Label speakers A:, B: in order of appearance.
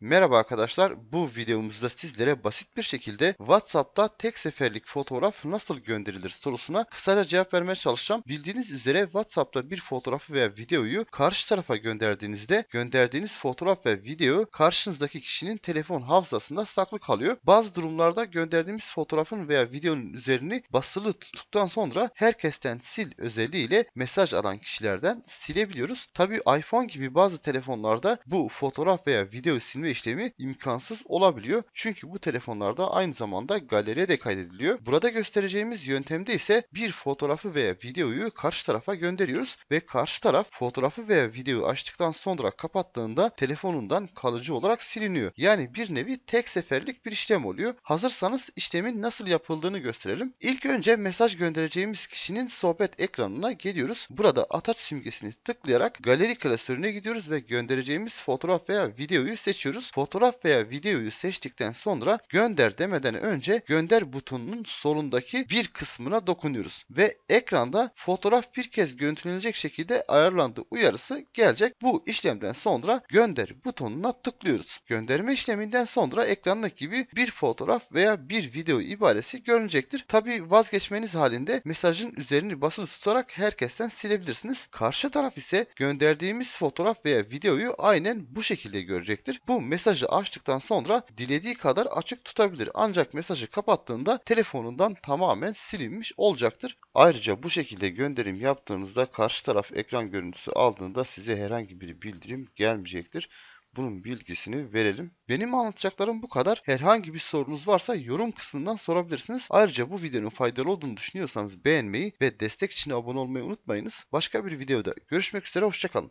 A: Merhaba arkadaşlar, bu videomuzda sizlere basit bir şekilde WhatsApp'ta tek seferlik fotoğraf nasıl gönderilir sorusuna kısaca cevap vermeye çalışacağım. Bildiğiniz üzere WhatsApp'ta bir fotoğrafı veya videoyu karşı tarafa gönderdiğinizde gönderdiğiniz fotoğraf ve video karşınızdaki kişinin telefon hafızasında saklı kalıyor. Bazı durumlarda gönderdiğimiz fotoğrafın veya videonun üzerini basılı tuttuktan sonra herkesten sil özelliğiyle mesaj alan kişilerden silebiliyoruz. Tabii iPhone gibi bazı telefonlarda bu fotoğraf veya video silme işlemi imkansız olabiliyor. Çünkü bu telefonlarda aynı zamanda galeriye de kaydediliyor. Burada göstereceğimiz yöntemde ise bir fotoğrafı veya videoyu karşı tarafa gönderiyoruz ve karşı taraf fotoğrafı veya videoyu açtıktan sonra kapattığında telefonundan kalıcı olarak siliniyor. Yani bir nevi tek seferlik bir işlem oluyor. Hazırsanız işlemin nasıl yapıldığını gösterelim. İlk önce mesaj göndereceğimiz kişinin sohbet ekranına geliyoruz. Burada ataç simgesini tıklayarak galeri klasörüne gidiyoruz ve göndereceğimiz fotoğraf veya videoyu seçiyoruz. Fotoğraf veya videoyu seçtikten sonra gönder demeden önce gönder butonunun solundaki bir kısmına dokunuyoruz. Ve ekranda fotoğraf bir kez görüntülenecek şekilde ayarlandığı uyarısı gelecek. Bu işlemden sonra gönder butonuna tıklıyoruz. Gönderme işleminden sonra ekrandaki gibi bir fotoğraf veya bir video ibaresi görünecektir. Tabi vazgeçmeniz halinde mesajın üzerini basılı tutarak herkesten silebilirsiniz. Karşı taraf ise gönderdiğimiz fotoğraf veya videoyu aynen bu şekilde görecektir. Bu mesajı açtıktan sonra dilediği kadar açık tutabilir. Ancak mesajı kapattığında telefonundan tamamen silinmiş olacaktır. Ayrıca bu şekilde gönderim yaptığınızda karşı taraf ekran görüntüsü aldığında size herhangi bir bildirim gelmeyecektir. Bunun bilgisini verelim. Benim anlatacaklarım bu kadar. Herhangi bir sorunuz varsa yorum kısmından sorabilirsiniz. Ayrıca bu videonun faydalı olduğunu düşünüyorsanız beğenmeyi ve destek için abone olmayı unutmayınız. Başka bir videoda görüşmek üzere, hoşçakalın.